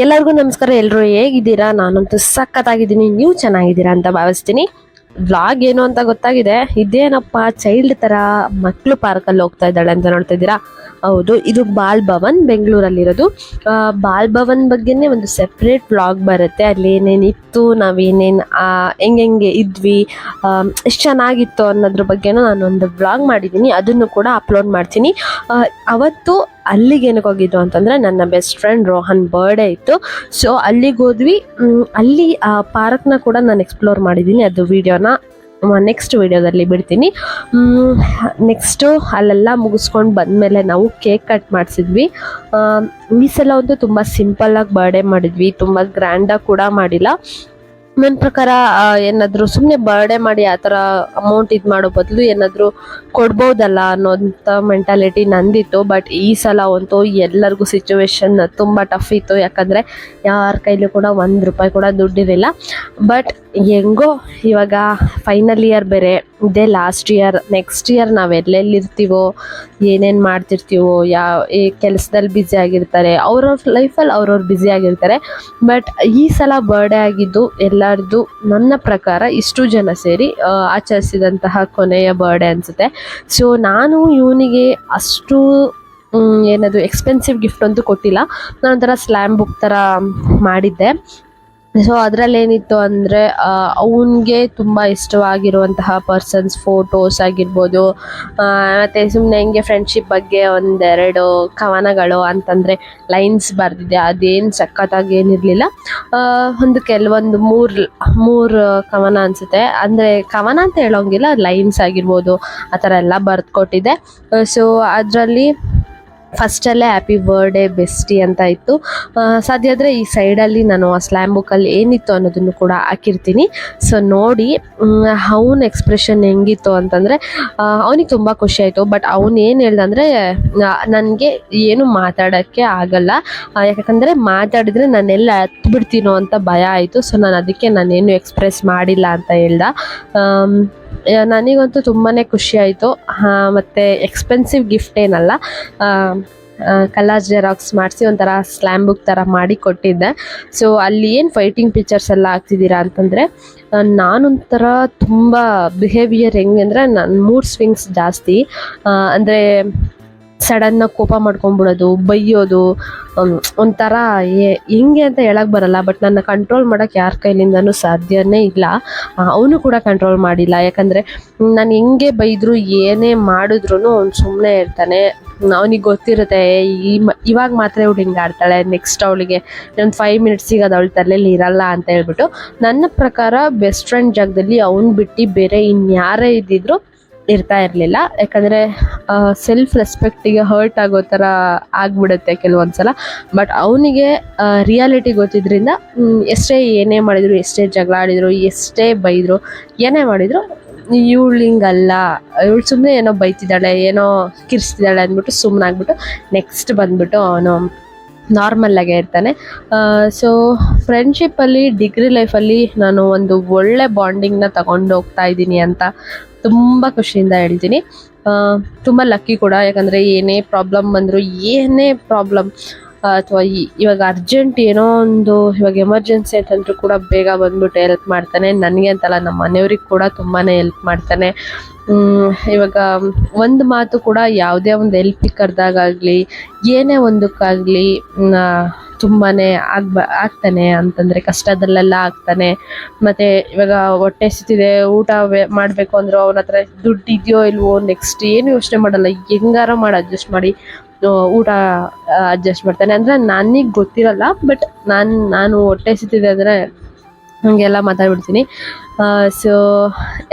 ಎಲ್ಲರಿಗೂ ನಮಸ್ಕಾರ. ಎಲ್ಲರೂ ಹೇಗಿದ್ದೀರಾ? ನಾನಂತೂ ಸಖತ್ತಾಗಿದ್ದೀನಿ. ನೀವು ಚೆನ್ನಾಗಿದ್ದೀರಾ ಅಂತ ಭಾವಿಸ್ತೀನಿ. ವ್ಲಾಗ್ ಏನು ಅಂತ ಗೊತ್ತಾಗಿದೆ. ಇದೇನಪ್ಪ, ಚೈಲ್ಡ್ ತರ ಮಕ್ಕಳು ಪಾರ್ಕಲ್ಲಿ ಹೋಗ್ತಾ ಇದ್ದಾಳೆ ಅಂತ ನೋಡ್ತಾ ಇದ್ದೀರಾ? ಹೌದು, ಇದು ಬಾಲ್ ಭವನ್ ಬೆಂಗಳೂರಲ್ಲಿರೋದು. ಬಾಲ್ ಭವನ್ ಬಗ್ಗೆನೇ ಒಂದು ಸೆಪ್ರೇಟ್ ವ್ಲಾಗ್ ಬರುತ್ತೆ. ಅಲ್ಲಿ ಏನೇನಿತ್ತು, ನಾವೇನೇನು ಹೆಂಗೆ ಇದ್ವಿ ಎಷ್ಟು ಚೆನ್ನಾಗಿತ್ತು ಅನ್ನೋದ್ರ ಬಗ್ಗೆನೂ ನಾನು ಒಂದು ವ್ಲಾಗ್ ಮಾಡಿದ್ದೀನಿ. ಅದನ್ನು ಕೂಡ ಅಪ್ಲೋಡ್ ಮಾಡ್ತೀನಿ. ಅವತ್ತು ಅಲ್ಲಿಗೆ ಏನಕ್ಕೆ ಹೋಗಿದ್ದು ಅಂತಂದರೆ ನನ್ನ ಬೆಸ್ಟ್ ಫ್ರೆಂಡ್ ರೋಹನ್ ಬರ್ಡೇ ಇತ್ತು. ಸೊ ಅಲ್ಲಿಗೆ ಹೋದ್ವಿ. ಅಲ್ಲಿ, ಆ ಪಾರ್ಕ್ನ ಕೂಡ ನಾನು ಎಕ್ಸ್ಪ್ಲೋರ್ ಮಾಡಿದ್ದೀನಿ. ಅದು ವಿಡಿಯೋನ ನೆಕ್ಸ್ಟ್ ವಿಡಿಯೋದಲ್ಲಿ ಬಿಡ್ತೀನಿ. ನೆಕ್ಸ್ಟು ಅಲ್ಲೆಲ್ಲ ಮುಗಿಸ್ಕೊಂಡು ಬಂದಮೇಲೆ ನಾವು ಕೇಕ್ ಕಟ್ ಮಾಡಿಸಿದ್ವಿ. ಈ ಸಲ ಒಂದು ತುಂಬ ಸಿಂಪಲ್ಲಾಗಿ ಬರ್ಡೇ ಮಾಡಿದ್ವಿ. ತುಂಬ ಗ್ರ್ಯಾಂಡಾಗಿ ಕೂಡ ಮಾಡಿಲ್ಲ. ನನ್ನ ಪ್ರಕಾರ ಏನಾದರೂ ಸುಮ್ಮನೆ ಬರ್ಡೇ ಮಾಡಿ ಆ ಥರ ಅಮೌಂಟ್ ಇದು ಮಾಡೋ ಬದಲು ಏನಾದರೂ ಕೊಡ್ಬೋದಲ್ಲ ಅನ್ನೋಂಥ ಮೆಂಟಾಲಿಟಿ ನಂದಿತ್ತು. ಬಟ್ ಈ ಸಲ ಅಂತೂ ಎಲ್ಲರಿಗೂ ಸಿಚುವೇಶನ್ ತುಂಬ ಟಫ್ ಇತ್ತು. ಯಾಕಂದರೆ ಯಾರ ಕೈಲೂ ಕೂಡ ಒಂದು ರೂಪಾಯಿ ಕೂಡ ದುಡ್ಡಿರಲಿಲ್ಲ ಬಟ್ ಹೆಂಗೋ ಇವಾಗ ಫೈನಲ್ ಇಯರ್ ಬೇರೆ. ಇದೇ ಲಾಸ್ಟ್ ಇಯರ್ ನೆಕ್ಸ್ಟ್ ಇಯರ್ ನಾವು ಎಲ್ಲೆಲ್ಲಿರ್ತೀವೋ, ಏನೇನು ಮಾಡ್ತಿರ್ತೀವೋ ಯಾವ ಈ ಕೆಲಸದಲ್ಲಿ ಬ್ಯುಸಿ ಆಗಿರ್ತಾರೆ. ಅವ್ರವ್ರ ಲೈಫಲ್ಲಿ ಅವ್ರವ್ರು ಬ್ಯುಸಿ ಆಗಿರ್ತಾರೆ. ಬಟ್ ಈ ಸಲ ಬರ್ಡೇ ಆಗಿದ್ದು ಎಲ್ಲರದು ನನ್ನ ಪ್ರಕಾರ ಇಷ್ಟು ಜನ ಸೇರಿ ಆಚರಿಸಿದಂತಹ ಕೊನೆಯ ಬರ್ಡೇ ಅನಿಸುತ್ತೆ. ಸೊ ನಾನು ಇವನಿಗೆ ಅಷ್ಟು ಏನದು ಎಕ್ಸ್ಪೆನ್ಸಿವ್ ಗಿಫ್ಟ್ ಅಂತೂ ಕೊಟ್ಟಿಲ್ಲ. ನಾನು ಒಂಥರ ಸ್ಲ್ಯಾಮ್ ಬುಕ್ ಥರ ಮಾಡಿದ್ದೆ. ಸೊ ಅದರಲ್ಲಿ ಏನಿತ್ತು ಅಂದರೆ ಅವನಿಗೆ ತುಂಬ ಇಷ್ಟವಾಗಿರುವಂತಹ ಪರ್ಸನ್ಸ್ ಫೋಟೋಸ್ ಆಗಿರ್ಬೋದು ಮತ್ತು ಸುಮ್ಮನೆ ಹಿಂಗೆ ಫ್ರೆಂಡ್ಶಿಪ್ ಬಗ್ಗೆ ಒಂದೆರಡು ಕವನಗಳು ಅಂತಂದರೆ ಲೈನ್ಸ್ ಬರೆದಿದ್ದೆ ಅದೇನು ಸಖತ್ತಾಗಿ ಏನಿರಲಿಲ್ಲ. ಒಂದು ಕೆಲವೊಂದು ಮೂರು ಮೂರು ಕವನ ಅನಿಸುತ್ತೆ. ಅಂದರೆ ಕವನ ಅಂತ ಹೇಳೋಂಗಿಲ್ಲ ಲೈನ್ಸ್ ಆಗಿರ್ಬೋದು, ಆ ಥರ ಎಲ್ಲ ಬರೆದು ಕೊಟ್ಟಿದ್ದೆ ಸೊ ಅದರಲ್ಲಿ ಫಸ್ಟಲ್ಲೇ ಹ್ಯಾಪಿ ಬರ್ಡೇ ಬೆಸ್ಟಿ ಅಂತ ಇತ್ತು. ಸಾಧ್ಯ ಆದರೆ ಈ ಸೈಡಲ್ಲಿ ನಾನು ಆ ಸ್ಲ್ಯಾಮ್ ಬುಕ್ಕಲ್ಲಿ ಏನಿತ್ತು ಅನ್ನೋದನ್ನು ಕೂಡ ಹಾಕಿರ್ತೀನಿ. ಸೊ ನೋಡಿ ಅವನ ಎಕ್ಸ್ಪ್ರೆಷನ್ ಹೆಂಗಿತ್ತು ಅಂತಂದರೆ ಅವನಿಗೆ ತುಂಬ ಖುಷಿ ಆಯಿತು. ಬಟ್ ಅವನು ಏನು ಹೇಳ್ದಂದ್ರೆ ನನಗೆ ಏನು ಮಾತಾಡೋಕ್ಕೆ ಆಗಲ್ಲ. ಯಾಕಂದರೆ ಮಾತಾಡಿದರೆ ನಾನೆಲ್ಲ ಹತ್ಬಿಡ್ತೀನೋ ಅಂತ ಭಯ ಆಯಿತು. ಸೊ ನಾನು ಅದಕ್ಕೆ ನಾನೇನು ಎಕ್ಸ್ಪ್ರೆಸ್ ಮಾಡಿಲ್ಲ ಅಂತ ಹೇಳ್ದ. ನನಗಂತೂ ತುಂಬಾ ಖುಷಿ ಆಯಿತು. ಮತ್ತು ಎಕ್ಸ್ಪೆನ್ಸಿವ್ ಗಿಫ್ಟ್ ಏನಲ್ಲ ಕಲರ್ ಜೆರಾಕ್ಸ್ ಮಾಡಿಸಿ ಒಂಥರ ಸ್ಲ್ಯಾಮ್ ಬುಕ್ ಥರ ಮಾಡಿ ಕೊಟ್ಟಿದ್ದೆ. ಸೊ ಅಲ್ಲಿ ಏನು ಫೈಟಿಂಗ್ ಪಿಕ್ಚರ್ಸ್ ಎಲ್ಲ ಹಾಕ್ತಿದ್ದೀರಾ ಅಂತಂದರೆ ನಾನೊಂಥರ ತುಂಬ ಬಿಹೇವಿಯರ್ ಹೆಂಗೆ ಅಂದರೆ ನನ್ನ ಮೂಡ್ ಸ್ವಿಂಗ್ಸ್ ಜಾಸ್ತಿ. ಅಂದರೆ ಸಡನ್ನಾಗಿ ಕೋಪ ಮಾಡ್ಕೊಂಬಿಡೋದು ಬೈಯೋದು ಒಂಥರ ಹೆಂಗೆ ಅಂತ ಹೇಳಕ್ ಬರಲ್ಲ, ಬಟ್ ನನ್ನ ಕಂಟ್ರೋಲ್ ಮಾಡೋಕ್ಕೆ ಯಾರ ಕೈಲಿಂದನೂ ಸಾಧ್ಯನೇ ಇಲ್ಲ. ಅವನು ಕೂಡ ಕಂಟ್ರೋಲ್ ಮಾಡಿಲ್ಲ. ಯಾಕಂದರೆ ನಾನು ಹೆಂಗೆ ಬೈದ್ರು, ಏನೇ ಮಾಡಿದ್ರು ಅವ್ನು ಸುಮ್ಮನೆ ಇರ್ತಾನೆ. ಅವನಿಗೆ ಗೊತ್ತಿರುತ್ತೆ, ಈ ಇವಾಗ ಮಾತ್ರ ಇವಳು ಹಿಂಗೆ ಆಡ್ತಾಳೆ ನೆಕ್ಸ್ಟ್ ಅವಳಿಗೆ ಒಂದು ಫೈವ್ ಮಿನಿಟ್ಸಿಗೆ ಅದು ಅವಳ ತಲೆಯಲ್ಲಿ ಇರಲ್ಲ ಅಂತ ಹೇಳ್ಬಿಟ್ಟು, ನನ್ನ ಪ್ರಕಾರ ಬೆಸ್ಟ್ ಫ್ರೆಂಡ್ ಜಾಗದಲ್ಲಿ ಅವ್ನು ಬಿಟ್ಟು ಬೇರೆ ಇನ್ಯಾರೇ ಇದ್ದಿದ್ರು ಇರ್ತಾ ಇರಲಿಲ್ಲ. ಯಾಕಂದರೆ ಸೆಲ್ಫ್ ರೆಸ್ಪೆಕ್ಟಿಗೆ ಹರ್ಟ್ ಆಗೋ ಥರ ಆಗ್ಬಿಡುತ್ತೆ ಕೆಲವೊಂದು ಸಲ. ಬಟ್ ಅವನಿಗೆ ರಿಯಾಲಿಟಿ ಗೊತ್ತಿದ್ರಿಂದ ಎಷ್ಟೇ ಏನೇ ಮಾಡಿದ್ರು, ಎಷ್ಟೇ ಜಗಳ ಆಡಿದ್ರು, ಎಷ್ಟೇ ಬೈದರು, ಏನೇ ಮಾಡಿದ್ರು, ಇವಳು ಹಿಂಗಲ್ಲ. ಇವಳು ಸುಮ್ಮನೆ ಏನೋ ಬೈತಿದ್ದಾಳೆ, ಏನೋ ಕಿರಿಸ್ತಿದ್ದಾಳೆ ಅಂದ್ಬಿಟ್ಟು ಸುಮ್ಮನೆ ಆಗ್ಬಿಟ್ಟು ನೆಕ್ಸ್ಟ್ ಬಂದ್ಬಿಟ್ಟು ಅವನು ನಾರ್ಮಲ್ ಆಗೇ ಇರ್ತಾನೆ. ಸೊ ಫ್ರೆಂಡ್ಶಿಪ್ಪಲ್ಲಿ ಡಿಗ್ರಿ ಲೈಫಲ್ಲಿ ನಾನು ಒಂದು ಒಳ್ಳೆ ಬಾಂಡಿಂಗ್ನ ತಗೊಂಡು ಹೋಗ್ತಾ ಇದ್ದೀನಿ ಅಂತ ತುಂಬ ಖುಷಿಯಿಂದ ಹೇಳ್ತೀನಿ. ತುಂಬ ಲಕ್ಕಿ ಕೂಡ. ಯಾಕಂದರೆ ಏನೇ ಪ್ರಾಬ್ಲಮ್ ಬಂದರೂ ಏನೇ ಪ್ರಾಬ್ಲಮ್ ಅಥವಾ ಇವಾಗ ಅರ್ಜೆಂಟ್ ಏನೋ ಒಂದು ಇವಾಗ ಎಮರ್ಜೆನ್ಸಿ ಅಂತಂದ್ರೂ ಕೂಡ ಬೇಗ ಬಂದ್ಬಿಟ್ಟು ಹೆಲ್ಪ್ ಮಾಡ್ತಾನೆ. ನನಗೆ ಅಂತಲ್ಲ ನಮ್ಮ ಮನೆಯವ್ರಿಗೆ ಕೂಡ ತುಂಬಾ ಹೆಲ್ಪ್ ಮಾಡ್ತಾನೆ. ಇವಾಗ ಒಂದು ಮಾತು ಕೂಡ ಯಾವುದೇ ಒಂದು ಹೆಲ್ಪಿಗೆ ಕರೆದಾಗಲಿ ಏನೇ ಒಂದಕ್ಕಾಗಲಿ ತುಂಬಾ ಆಗ್ಬ, ಆಗ್ತಾನೆ ಅಂತಂದರೆ ಕಷ್ಟದಲ್ಲೆಲ್ಲ ಆಗ್ತಾನೆ. ಮತ್ತು ಇವಾಗ ಹೊಟ್ಟೆ ಸಿತಿದೆ ಊಟ ಮಾಡಬೇಕು ಅಂದರೂ ಅವನ ಹತ್ರ ದುಡ್ಡು ಇದೆಯೋ ಇಲ್ವೋ ನೆಕ್ಸ್ಟ್ ಏನು ಯೋಚನೆ ಮಾಡಲ್ಲ. ಹೆಂಗಾರ ಮಾಡಿ ಅಡ್ಜಸ್ಟ್ ಮಾಡಿ. ಊಟ ಅಡ್ಜಸ್ಟ್ ಮಾಡ್ತಾನೆ. ಅಂದರೆ ನನಗೆ ಗೊತ್ತಿರಲ್ಲ ಬಟ್ ನಾನು ನಾನು ಹೊಟ್ಟೆ ಸಿತಿದೆ ಅಂದರೆ ಹಂಗೆಲ್ಲ ಮಾತಾಡ್ಬಿಡ್ತೀನಿ. ಸೊ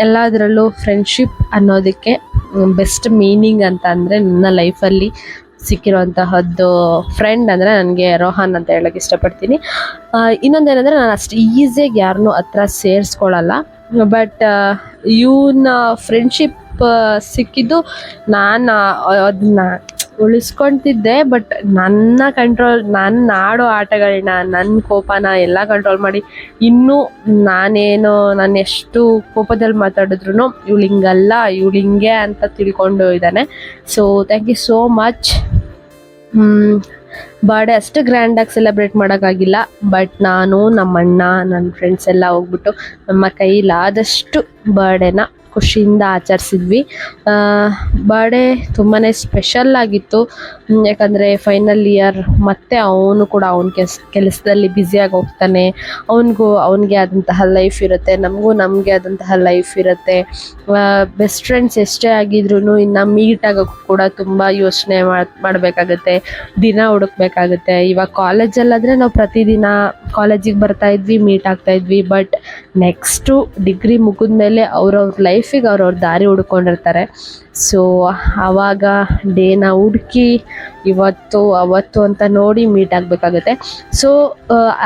ಎಲ್ಲದರಲ್ಲೂ ಫ್ರೆಂಡ್ಶಿಪ್ ಅನ್ನೋದಕ್ಕೆ ಬೆಸ್ಟ್ ಮೀನಿಂಗ್ ಅಂತ ಅಂದರೆ ನನ್ನ ಲೈಫಲ್ಲಿ ಸಿಕ್ಕಿರುವಂತಹದ್ದು ಫ್ರೆಂಡ್ ಅಂದರೆ ನನಗೆ ರೋಹನ್ ಅಂತ ಹೇಳಕ್ಕೆ ಇಷ್ಟಪಡ್ತೀನಿ. ಇನ್ನೊಂದೇನೆಂದರೆ ನಾನು ಅಷ್ಟು ಈಸಿಯಾಗಿ ಯಾರನ್ನೂ ಹತ್ರ ಸೇರಿಸ್ಕೊಳ್ಳಲ್ಲ ಬಟ್ ಇವನ್ನ ಫ್ರೆಂಡ್ಶಿಪ್ ಸಿಕ್ಕಿದ್ದು ನಾನು ಅದನ್ನ ಉಳಿಸ್ಕೊತಿದ್ದೆ ಬಟ್ ನನ್ನ ಕಂಟ್ರೋಲ್ ನನ್ನ ಆಡೋ ಆಟಗಳನ್ನ ನನ್ನ ಕೋಪನ ಎಲ್ಲ ಕಂಟ್ರೋಲ್ ಮಾಡಿ, ಇನ್ನೂ ನಾನೇನು, ನಾನು ಎಷ್ಟು ಕೋಪದಲ್ಲಿ ಮಾತಾಡಿದ್ರು ಇವಳು ಹಿಂಗಲ್ಲ, ಇವಳು ಹಿಂಗೆ ಅಂತ ತಿಳ್ಕೊಂಡು ಇದ್ದಾನೆ. So thank you so much birthday ಅಷ್ಟು ಗ್ರ್ಯಾಂಡಾಗಿ ಸೆಲೆಬ್ರೇಟ್ ಮಾಡೋಕ್ಕಾಗಿಲ್ಲ ಬಟ್ ನಾನು ನಮ್ಮ ಅಣ್ಣ ನನ್ನ ಫ್ರೆಂಡ್ಸ್ ಎಲ್ಲ ಹೋಗ್ಬಿಟ್ಟು ನಮ್ಮ ಕೈಲಾದಷ್ಟು ಬರ್ಡೇನ ಖುಷಿಯಿಂದ ಆಚರಿಸಿದ್ವಿ. ಬರ್ಡೇ ತುಂಬಾ ಸ್ಪೆಷಲ್ ಆಗಿತ್ತು. ಯಾಕಂದರೆ ಫೈನಲ್ ಇಯರ್ ಮತ್ತೆ ಅವನು ಕೂಡ ಅವನ ಕೆಸ್ ಕೆಲಸದಲ್ಲಿ ಬ್ಯುಸಿಯಾಗಿ ಹೋಗ್ತಾನೆ. ಅವನಿಗೂ, ಅವನಿಗೆ ಆದಂತಹ ಲೈಫ್ ಇರುತ್ತೆ, ನಮಗೂ ನಮಗೆ ಆದಂತಹ ಲೈಫ್ ಇರುತ್ತೆ. ಬೆಸ್ಟ್ ಫ್ರೆಂಡ್ಸ್ ಎಷ್ಟೇ ಆಗಿದ್ರು ಇನ್ನು ಮೀಟ್ ಆಗೋಕ್ಕೂ ಕೂಡ ತುಂಬ ಯೋಚನೆ ಮಾಡಬೇಕಾಗತ್ತೆ. ದಿನ ಹುಡುಕ್ಬೇಕಾಗುತ್ತೆ. ಇವಾಗ ಕಾಲೇಜಲ್ಲಾದರೆ ನಾವು ಪ್ರತಿದಿನ ಕಾಲೇಜಿಗೆ ಬರ್ತಾ ಇದ್ವಿ ಮೀಟ್ ಆಗ್ತಾ ಇದ್ವಿ. ಬಟ್ ನೆಕ್ಸ್ಟು ಡಿಗ್ರಿ ಮುಗಿದ್ಮೇಲೆ ಅವ್ರವ್ರ ಲೈಫಿಗೆ ಅವ್ರವ್ರ ದಾರಿ ಹುಡ್ಕೊಂಡಿರ್ತಾರೆ. ಸೊ ಆವಾಗ ಡೇನ ಹುಡುಕಿ ಇವತ್ತು, ಅವತ್ತು ಅಂತ ನೋಡಿ ಮೀಟ್ ಆಗಬೇಕಾಗುತ್ತೆ. ಸೊ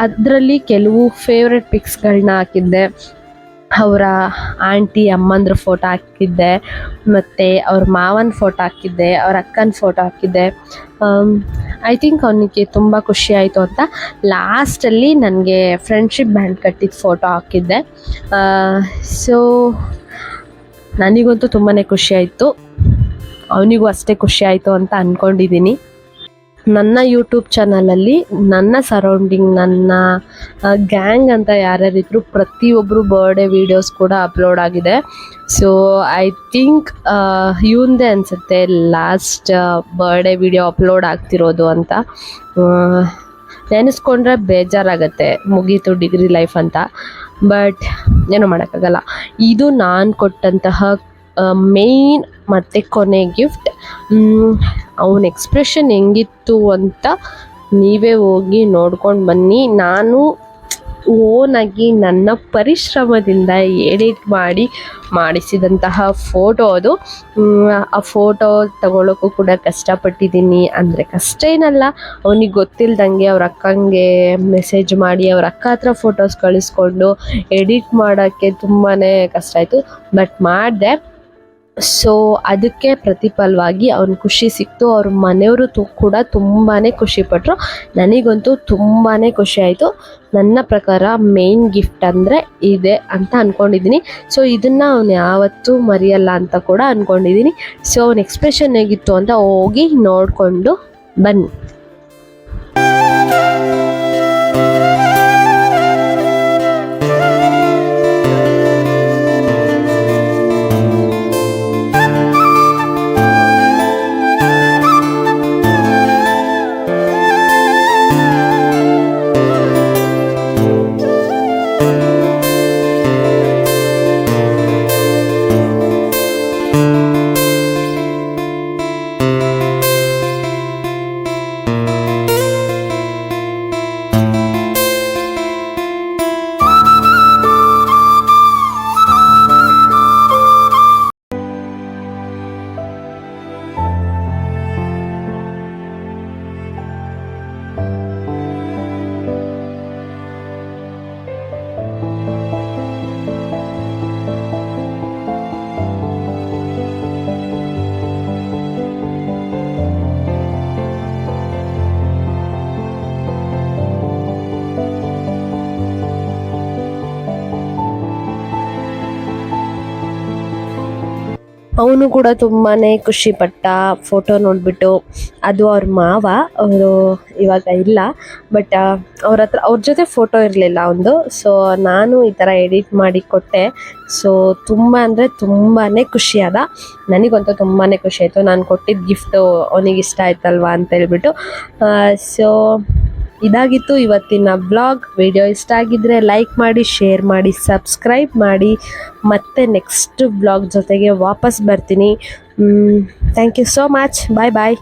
ಅದರಲ್ಲಿ ಕೆಲವು ಫೇವ್ರೆಟ್ ಪಿಕ್ಸ್ಗಳನ್ನ ಹಾಕಿದ್ದೆ. ಅವರ ಆಂಟಿ ಅಮ್ಮಂದ್ರ ಫೋಟೋ ಹಾಕಿದ್ದೆ. ಮತ್ತು ಅವ್ರ ಮಾವನ ಫೋಟೋ ಹಾಕಿದ್ದೆ, ಅವ್ರ ಅಕ್ಕನ ಫೋಟೋ ಹಾಕಿದ್ದೆ. ಐ ಥಿಂಕ್ ಅವನಿಗೆ ತುಂಬ ಖುಷಿ ಆಯಿತು ಅಂತ. ಲಾಸ್ಟಲ್ಲಿ ನನಗೆ ಫ್ರೆಂಡ್ಶಿಪ್ ಬ್ಯಾಂಡ್ ಕಟ್ಟಿದ ಫೋಟೋ ಹಾಕಿದ್ದೆ. ಸೊ ನನಗಂತೂ ತುಂಬಾ ಖುಷಿ ಆಯಿತು. ಅವನಿಗೂ ಅಷ್ಟೇ ಖುಷಿ ಆಯಿತು ಅಂತ ಅಂದ್ಕೊಂಡಿದ್ದೀನಿ ನನ್ನ ಯೂಟ್ಯೂಬ್ ಚಾನಲಲ್ಲಿ ನನ್ನ ಸರೌಂಡಿಂಗ್ ನನ್ನ ಗ್ಯಾಂಗ್ ಅಂತ ಯಾರ್ಯಾರಿದ್ರು ಪ್ರತಿಯೊಬ್ಬರು ಬರ್ಡೇ ವೀಡಿಯೋಸ್ ಕೂಡ ಅಪ್ಲೋಡ್ ಆಗಿದೆ. ಸೊ ಐ ಥಿಂಕ್ ಇವಂದೇ ಅನಿಸುತ್ತೆ ಲಾಸ್ಟ್ ಬರ್ಡೇ ವಿಡಿಯೋ ಅಪ್ಲೋಡ್ ಆಗ್ತಿರೋದು ಅಂತ. ನೆನೆಸ್ಕೊಂಡ್ರೆ ಬೇಜಾರಾಗತ್ತೆ ಮುಗೀತು ಡಿಗ್ರಿ ಲೈಫ್ ಅಂತ. ಬಟ್ ಏನೂ ಮಾಡೋಕ್ಕಾಗಲ್ಲ. ಇದು ನಾನು ಕೊಟ್ಟಂತಹ ಮೇಯ್ನ್ ಮತ್ತು ಕೊನೆ ಗಿಫ್ಟ್ ಅವನ ಎಕ್ಸ್ಪ್ರೆಷನ್ ಹೆಂಗಿತ್ತು ಅಂತ ನೀವೇ ಹೋಗಿ ನೋಡ್ಕೊಂಡು ಬನ್ನಿ. ನಾನು ಓನಾಗಿ ನನ್ನ ಪರಿಶ್ರಮದಿಂದ ಎಡಿಟ್ ಮಾಡಿ ಮಾಡಿಸಿದಂತಹ ಫೋಟೋ ಅದು. ಆ ಫೋಟೋ ತಗೊಳ್ಳೋಕ್ಕೂ ಕೂಡ ಕಷ್ಟಪಟ್ಟಿದ್ದೀನಿ. ಅಂದರೆ ಕಷ್ಟ ಏನಲ್ಲ, ಅವನಿಗೆ ಗೊತ್ತಿಲ್ದಂಗೆ ಅವ್ರ ಅಕ್ಕಂಗೆ ಮೆಸೇಜ್ ಮಾಡಿ ಅವ್ರ ಅಕ್ಕ ಹತ್ರ ಫೋಟೋಸ್ ಕಳಿಸ್ಕೊಂಡು ಎಡಿಟ್ ಮಾಡೋಕ್ಕೆ ತುಂಬಾ ಕಷ್ಟ ಆಯಿತು. ಬಟ್ ಮಾಡಿದೆ. ಸೊ ಅದಕ್ಕೆ ಪ್ರತಿಫಲವಾಗಿ ಅವ್ನ ಖುಷಿ ಸಿಕ್ತು. ಅವ್ರ ಮನೆಯವರು ತು, ಕೂಡ ತುಂಬಾ ಖುಷಿಪಟ್ಟರು ನನಗಂತೂ ತುಂಬಾ ಖುಷಿ ಆಯಿತು. ನನ್ನ ಪ್ರಕಾರ ಮೇನ್ ಗಿಫ್ಟ್ ಅಂದರೆ ಇದೆ ಅಂತ ಅಂದ್ಕೊಂಡಿದ್ದೀನಿ ಸೊ ಇದನ್ನು ಅವನು ಯಾವತ್ತೂ ಮರೆಯಲ್ಲ ಅಂತ ಕೂಡ ಅಂದ್ಕೊಂಡಿದ್ದೀನಿ ಸೊ ಅವನ ಎಕ್ಸ್ಪ್ರೆಷನ್ ಹೇಗಿತ್ತು ಅಂತ ಹೋಗಿ ನೋಡಿಕೊಂಡು ಬನ್ನಿ. ಅವನು ಕೂಡ ತುಂಬಾ ಖುಷಿಪಟ್ಟ ಫೋಟೋ ನೋಡಿಬಿಟ್ಟು. ಅದು ಅವ್ರ ಮಾವ, ಅವರು ಇವಾಗ ಇಲ್ಲ ಬಟ್ ಅವ್ರ ಹತ್ರ ಅವ್ರ ಜೊತೆ ಫೋಟೋ ಇರಲಿಲ್ಲ ಒಂದು. ಸೊ ನಾನು ಈ ಥರ ಎಡಿಟ್ ಮಾಡಿ ಕೊಟ್ಟೆ. ಸೊ ತುಂಬ ಅಂದರೆ ತುಂಬಾ ಖುಷಿಯಾದ ನನಗಂತೂ ತುಂಬಾ ಖುಷಿ ಆಯಿತು. ನಾನು ಕೊಟ್ಟಿದ್ದ ಗಿಫ್ಟು ಅವನಿಗೆ ಇಷ್ಟ ಆಯ್ತಲ್ವಾ ಅಂತ ಹೇಳ್ಬಿಟ್ಟು. ಸೊ ಇದಾಗಿತ್ತು. ಇವತ್ತಿನ ಬ್ಲಾಗ್ ವಿಡಿಯೋ ಇಷ್ಟ ಆಗಿದ್ರೆ ಲೈಕ್ ಮಾಡಿ ಶೇರ್ ಮಾಡಿ ಸಬ್ಸ್ಕ್ರೈಬ್ ಮಾಡಿ. ಮತ್ತೆ ನೆಕ್ಸ್ಟ್ ಬ್ಲಾಗ್ ಜೊತೆಗೆ ವಾಪಸ್ ಬರ್ತೀನಿ. Thank you so much bye bye